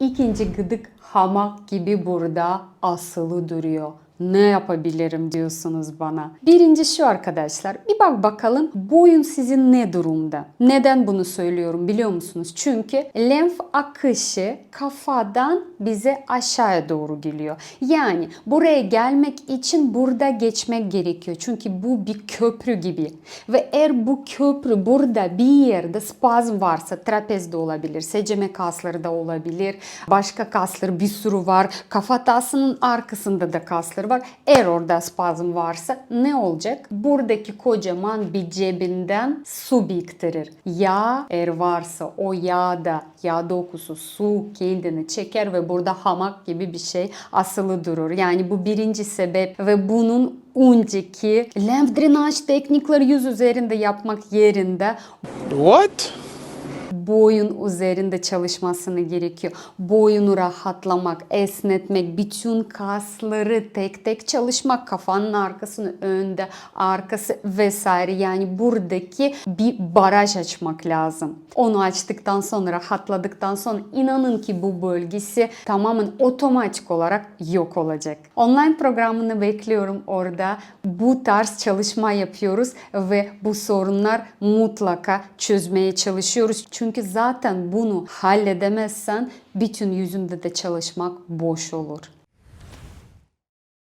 İkinci gıdık hamak gibi burada asılı duruyor. Ne yapabilirim diyorsunuz bana. Birinci şu arkadaşlar. Bir bak bakalım boyun sizin ne durumda? Neden bunu söylüyorum biliyor musunuz? Çünkü lenf akışı kafadan bize aşağıya doğru geliyor. Yani buraya gelmek için burada geçmek gerekiyor. Çünkü bu bir köprü gibi. Ve eğer bu köprü burada bir yerde spazm varsa trapez de olabilir, seceme kasları da olabilir, başka kaslar bir sürü var. Kafatasının arkasında da kasları var. Eğer orada spazm varsa ne olacak? Buradaki kocaman bir cebinden su biriktirir. Yağ eğer varsa o yağda yağ dokusu su kendini çeker ve burada hamak gibi bir şey asılı durur. Yani bu birinci sebep ve bunun önceki lenf drenaj teknikleri yüz üzerinde yapmak yerinde What? Boyun üzerinde çalışmasını gerekiyor. Boyunu rahatlamak, esnetmek, bütün kasları tek tek çalışmak, kafanın arkasını önde, arkası vesaire. Yani buradaki bir baraj açmak lazım. Onu açtıktan sonra, rahatladıktan sonra inanın ki bu bölgesi tamamen otomatik olarak yok olacak. Online programını bekliyorum orada. Bu tarz çalışma yapıyoruz ve bu sorunlar mutlaka çözmeye çalışıyoruz. Çünkü zaten bunu halledemezsen bütün yüzünde de çalışmak boş olur.